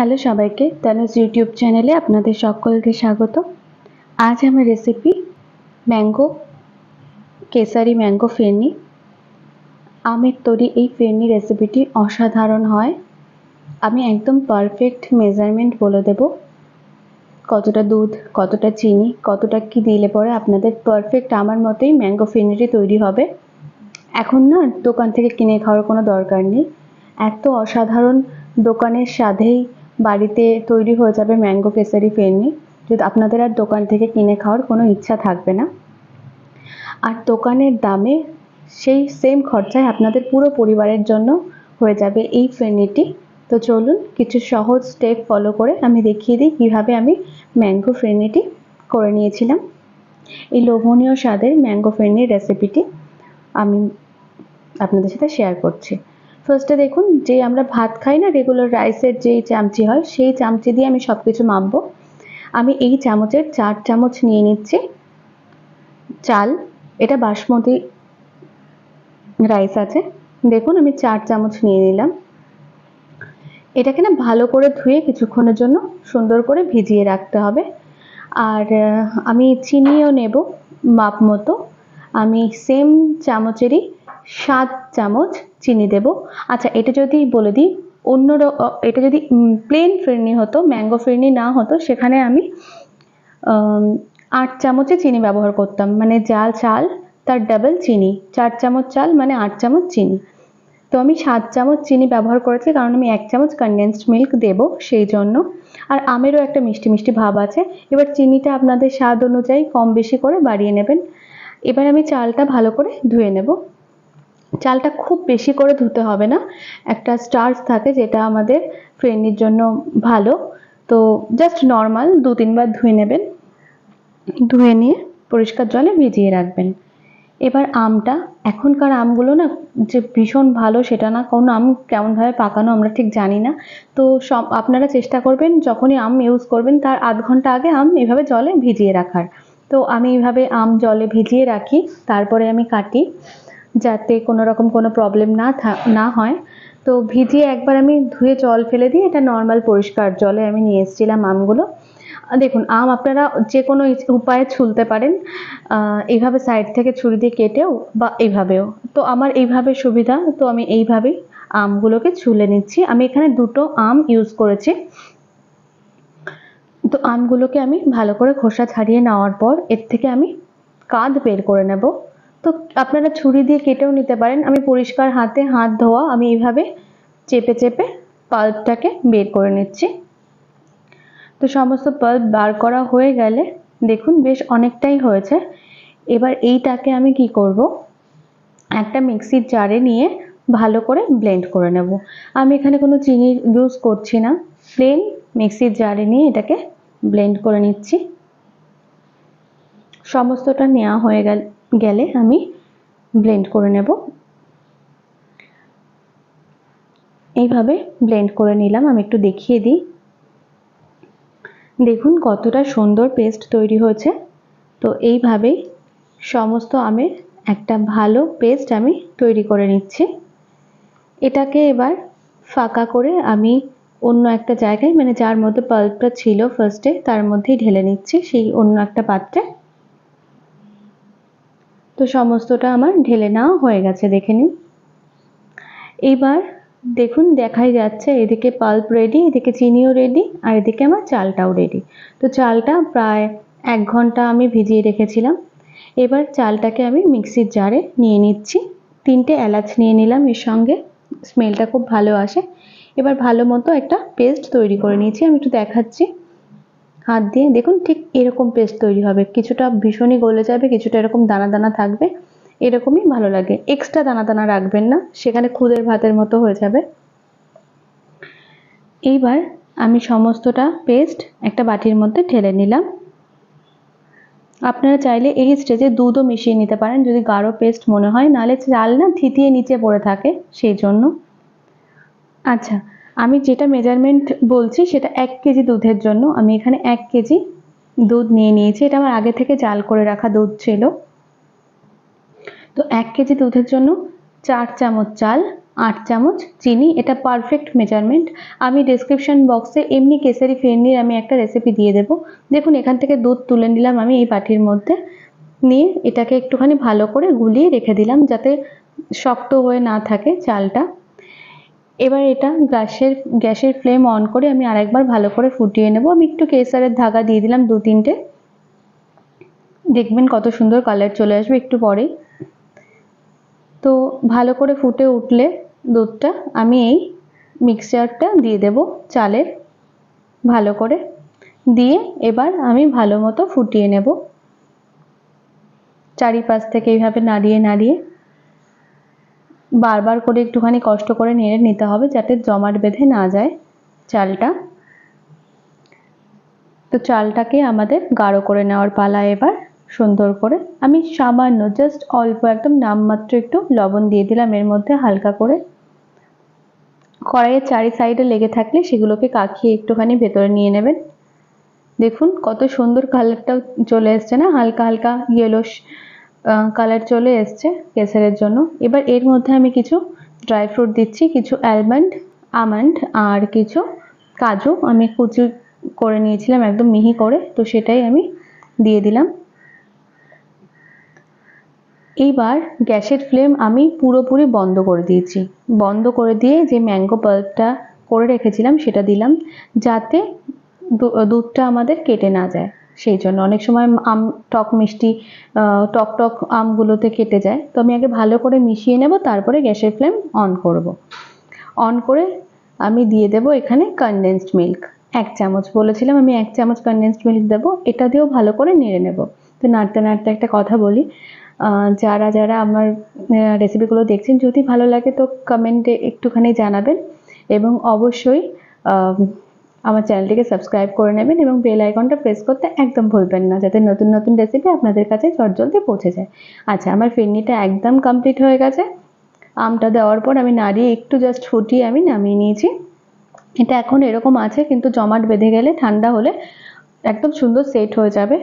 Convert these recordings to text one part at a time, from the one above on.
Hello সবাইকে, Tanuj YouTube চ্যানেলে আপনাদের সকলকে স্বাগত। আজ আমার recipe mango kesari mango phirni আমের তৈরি এই ফিরনি রেসিপিটি অসাধারণ হয়। আমি একদম পারফেক্ট মেজারমেন্ট বলে দেব। কতটা দুধ, কতটা চিনি, কতটা কি দিলে পরে আপনাদের পারফেক্ট আমার মতোই ম্যাঙ্গো ফিরনিটি তৈরি হবে। এখন না, দোকান থেকে কিনে খাওয়ার কোনো দরকার নেই। এত অসাধারণ দোকানের স্বাদেই বাড়িতে তৈরি হয়ে যাবে ম্যাঙ্গো কেসারি ফেরনি যদি আপনাদের আর দোকান থেকে কিনে খাওয়ার কোনো ইচ্ছা থাকবে না। আর দোকানের দামে সেই সেম খরচায় আপনাদের পুরো পরিবারের জন্য হয়ে যাবে এই ফেরনিটি তো চলুন কিছু সহজ স্টেপ ফলো করে আমি দেখিয়ে দিই কীভাবে আমি ম্যাঙ্গো ফেরনিটি করে নিয়েছিলাম। এই লোভনীয় স্বাদের ম্যাঙ্গো ফেরনির রেসিপিটি আমি আপনাদের সাথে শেয়ার করছি। ফার্স্টে দেখুন, যে আমরা ভাত খাই না রেগুলার রাইসের যেই চামচি হয়, সেই চামচি দিয়ে আমি সব কিছু মাপবো। আমি এই চামচের চার চামচ নিয়ে নিচ্ছি। চাল, এটা বাসমতি রাইস আছে। দেখুন, আমি চার চামচ নিয়ে নিলাম। এটাকে না ভালো করে ধুয়ে কিছুক্ষণের জন্য সুন্দর করে ভিজিয়ে রাখতে হবে। আর আমি চিনিও নেব মাপ মতো। আমি সেম চামচেরই সাত চামচ চিনি দেব। আচ্ছা এটা যদি বলে দিই, অন্য এটা যদি প্লেন ফিরনি হতো ম্যাঙ্গো ফিরনি না হতো, সেখানে আমি আট চামচে চিনি ব্যবহার করতাম। মানে জাল, চাল, তার ডাবল চিনি। চার চামচ চাল মানে আট চামচ চিনি। তো আমি সাত চামচ চিনি ব্যবহার করেছি, কারণ আমি এক চামচ কনডেন্সড মিল্ক দেব সেই জন্য। আর আমেরও একটা মিষ্টি মিষ্টি ভাব আছে। এবার চিনিটা আপনাদের স্বাদ অনুযায়ী কম বেশি করে বাড়িয়ে নেবেন। এবার আমি চালটা ভালো করে ধুয়ে নেব। চালটা খুব বেশি করে ধুতে হবে না। একটা স্টার্চ থাকে যেটা আমাদের ফ্রেন্ডির জন্য ভালো। তো জাস্ট নর্মাল দু তিনবার ধুয়ে নেবেন। ধুয়ে নিয়ে পরিষ্কার জলে ভিজিয়ে রাখবেন। এবার আমটা, এখনকার আমগুলো না যে ভীষণ ভালো, সেটা না কোনো আম কেমনভাবে পাকানো আমরা ঠিক জানি না। তো সব আপনারা চেষ্টা করবেন, যখনই আম ইউজ করবেন, তার আধ ঘণ্টা আগে আম এভাবে জলে ভিজিয়ে রাখার। তো আমি এইভাবে আম জলে ভিজিয়ে রাখি, তারপরে আমি কাটি যাতে কোনো রকম কোনো প্রবলেম না থা, না হয়। তো ভিজিয়ে একবার আমি ধুয়ে জল ফেলে দিই এটা নর্মাল পরিষ্কার জলে আমি নিয়ে এসেছিলাম আমগুলো। দেখুন, আম আপনারা যে কোনো উপায়ে ছুলতে পারেন। এইভাবে সাইড থেকে ছুরি দিয়ে কেটেও বা এইভাবেও তো আমার এইভাবে সুবিধা, তো আমি এইভাবেই আমগুলোকে ছুলে নিচ্ছি। আমি এখানে দুটো আম ইউজ করেছি। তো আমগুলোকে আমি ভালো করে খোসা ছাড়িয়ে নেওয়ার পর এর থেকে আমি কাঁধ বের করে নেব। তো আপনারা ছুরি দিয়ে কেটেও নিতে পারেন। আমি পরিষ্কার হাতে হাত ধোয়া, আমি এইভাবে চেপে চেপে পাল্পটাকে বের করে নিচ্ছি। তো সমস্ত পাল্প বার করা হয়ে গেলে দেখুন বেশ অনেকটাই হয়েছে। এবার এইটাকে আমি কি করব? একটা মিক্সির জারে নিয়ে ভালো করে ব্লেন্ড করে নেব। আমি এখানে কোনো চিনি ইউজ করছি না। প্লেন মিক্সির জারে নিয়ে এটাকে ব্লেন্ড করে নিচ্ছি। সমস্তটা নেওয়া হয়ে গেলে আমি ব্লেন্ড করে নেব। এইভাবে ব্লেন্ড করে নিলাম, আমি একটু দেখিয়ে দিই। দেখুন কতটা সুন্দর পেস্ট তৈরি হয়েছে। তো এইভাবেই সমস্ত আমের একটা ভালো পেস্ট আমি তৈরি করে নিচ্ছি। এটাকে এবার ফাঁকা করে আমি অন্য একটা জায়গায় মানে যার মধ্যে পাল্পটা ছিল ফার্স্টে তার মধ্যেই ঢেলে নিচ্ছি। সেই অন্য একটা পাত্রে তো সমস্তটা আমার ঢেলে নেওয়া হয়ে গেছে, দেখে নিন। এইবার দেখুন, দেখাই যাচ্ছে, এদিকে পাল্প রেডি এদিকে চিনিও রেডি আর এদিকে আমার চালটাও রেডি তো চালটা প্রায় এক ঘণ্টা আমি ভিজিয়ে রেখেছিলাম। এবার চালটাকে আমি মিক্সির জারে নিয়ে নিচ্ছি। তিনটে এলাচ নিয়ে নিলাম এর সঙ্গে স্মেলটা খুব ভালো আসে। এবার ভালো মতো একটা পেস্ট তৈরি করে নিয়েছি, আমি একটু দেখাচ্ছি। হাত দিয়ে। দেখুন, ঠিক এরকম পেস্ট তৈরি হবে। কিছুটা ভীষণই গলে যাবে, কিছুটা এরকম দানা দানা থাকবে। এরকমই ভালো লাগে। এক্সট্রা দানা দানা রাখবেন না। সেখানে খুদের ভাতের মতো হয়ে যাবে। এইবার আমি সমস্তটা পেস্ট একটা বাটির মধ্যে ঢেলে নিলাম। আপনারা চাইলে এই স্টেজে দুধও মিশিয়ে নিতে পারেন, যদি গাঢ় পেস্ট মনে হয়। নাহলে চাল না থিতিয়ে নিচে পড়ে থাকে, সেই জন্য। আচ্ছা আমি যেটা মেজারমেন্ট বলছি সেটা এক কেজি দুধের জন্য। আমি এখানে এক কেজি দুধ নিয়ে নিয়েছি। এটা আমার আগে থেকে জাল করে রাখা দুধ ছিল। তো এক কেজি দুধের জন্য চার চামচ চাল, আট চামচ চিনি। এটা পারফেক্ট মেজারমেন্ট আমি ডেসক্রিপশন বক্সে এমনি কেসারি ফেরনির আমি একটা রেসিপি দিয়ে দেবো। দেখুন, এখান থেকে দুধ তুলে নিলাম আমি এই বাটির মধ্যে। নিয়ে এটাকে একটুখানি ভালো করে গুলিয়ে রেখে দিলাম যাতে শক্ত হয়ে না থাকে চালটা। এবার এটা গ্যাসের গ্যাসের ফ্লেম অন করে আমি আরেকবার ভালো করে ফুটিয়ে নেব। আমি একটু কেসারের ধাগা দিয়ে দিলাম দু তিনটে। দেখবেন কত সুন্দর কালার চলে আসবে একটু পরেই। তো ভালো করে ফুটে উঠলে দুধটা আমি এই মিক্সচারটা দিয়ে দেব চালের। ভালো করে দিয়ে এবার আমি ভালো মতো ফুটিয়ে নেব। চারিপাশ থেকে এইভাবে নাড়িয়ে নাড়িয়ে। বারবার করে একটুখানি কষ্ট করে নেড়ে নিতে হবে যাতে জমাট বেঁধে না যায় চালটা। তো চালটাকে আমাদের গাঢ় করে নেওয়ার পালা এবার সুন্দর করে। আমি সামান্য জাস্ট অল্প, একদম নামমাত্র একটু লবণ দিয়ে দিলাম এর মধ্যে হালকা করে। কড়াইয়ের চারি সাইডে লেগে থাকলে সেগুলোকে কাখিয়ে একটুখানি ভেতরে নিয়ে নেবেন। দেখুন কত সুন্দর কালারটা চলে এসছে না? হালকা হালকা ইয়েলোস কালার চলে এসছে কেসারের জন্য। এবার এর মধ্যে আমি কিছু ড্রাই ফ্রুট দিচ্ছি, কিছু অ্যালমন্ড আমন্ড আর কিছু কাজু। আমি কুচি করে নিয়েছিলাম, একদম মিহি করে, তো সেটাই আমি দিয়ে দিলাম। এইবার গ্যাসের ফ্লেম আমি পুরোপুরি বন্ধ করে দিয়েছি। বন্ধ করে দিয়ে যে ম্যাঙ্গো পাল্পটা করে রেখেছিলাম, সেটা দিলাম, যাতে দুধটা আমাদের কেটে না যায়। সেই জন্য। অনেক সময় আম, টক মিষ্টি টক টক আমগুলোতে কেটে যায়। তো আমি আগে ভালো করে মিশিয়ে নেব, তারপরে গ্যাসের ফ্লেম অন করব। অন করে আমি দিয়ে দেব এখানে কনডেন্সড মিল্ক এক চামচ বলেছিলাম, আমি এক চামচ কনডেন্সড মিল্ক দেবো। এটা দিয়েও ভালো করে নেড়ে নেব। তো নাড়তে নাড়তে একটা কথা বলি। যারা যারা আমার রেসিপিগুলো দেখছেন, যদি ভালো লাগে তো কমেন্টে একটুখানি জানাবেন। এবং অবশ্যই আমার চ্যানেলটিকে সাবস্ক্রাইব করে নেবেন এবং বেল আইকনটা প্রেস করতে একদম ভুলবেন না, যাতে নতুন নতুন রেসিপি আপনাদের কাছে চটজলদি পৌঁছে যায়। আচ্ছা আমার ফিরনিটা একদম কমপ্লিট হয়ে গেছে। আমটা দেওয়ার পর আমি নাড়িয়ে একটু জাস্ট ফুটিয়ে আমি নামিয়ে নিয়েছি। এটা এখন এরকম আছে, কিন্তু জমাট বেঁধে গেলে ঠান্ডা হলে একদম সুন্দর সেট হয়ে যাবে।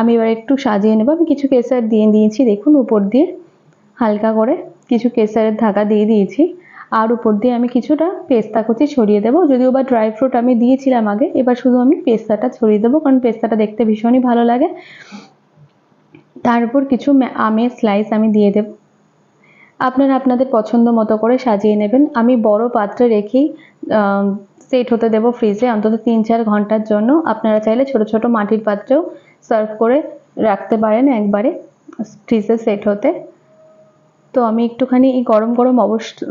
আমি এবার একটু সাজিয়ে নেব। আমি কিছু কেসার দিয়ে দিয়েছি, দেখুন উপর দিয়ে, হালকা করে। কিছু কেসারের ধাগা দিয়ে দিয়েছি। আর উপর দিয়ে আমি কিছুটা পেস্তা কুচি ছড়িয়ে দেবো। যদিও বা ড্রাই ফ্রুট আমি দিয়েছিলাম আগে, এবার শুধু আমি পেস্তাটা ছড়িয়ে দেবো, কারণ পেস্তাটা দেখতে ভীষণই ভালো লাগে। তার উপর কিছু আমের স্লাইস আমি দিয়ে দেব। আপনারা আপনাদের পছন্দ মতো করে সাজিয়ে নেবেন। আমি বড় পাত্রে রেখেই সেট হতে দেব ফ্রিজে অন্তত তিন চার ঘণ্টার জন্য। আপনারা চাইলে ছোট ছোট মাটির পাত্রেও সার্ভ করে রাখতে পারেন একবারে ফ্রিজে সেট হতে। তো আমি একটুখানি এই গরম গরম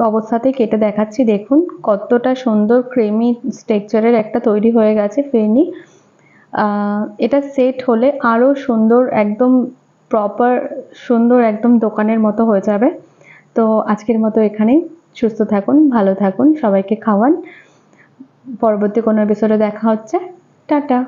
অবস্থাতেই কেটে দেখাচ্ছি। দেখুন, কতটা সুন্দর ক্রেমি স্ট্রেকচারের একটা তৈরি হয়ে গেছে ফেরনি এটা সেট হলে আরও সুন্দর, একদম প্রপার সুন্দর একদম দোকানের মতো হয়ে যাবে। তো আজকের মতো এখানেই। সুস্থ থাকুন, ভালো থাকুন, সবাইকে খাওয়ান। পরবর্তী কোনো এপিসোডে দেখা হচ্ছে। টাটা!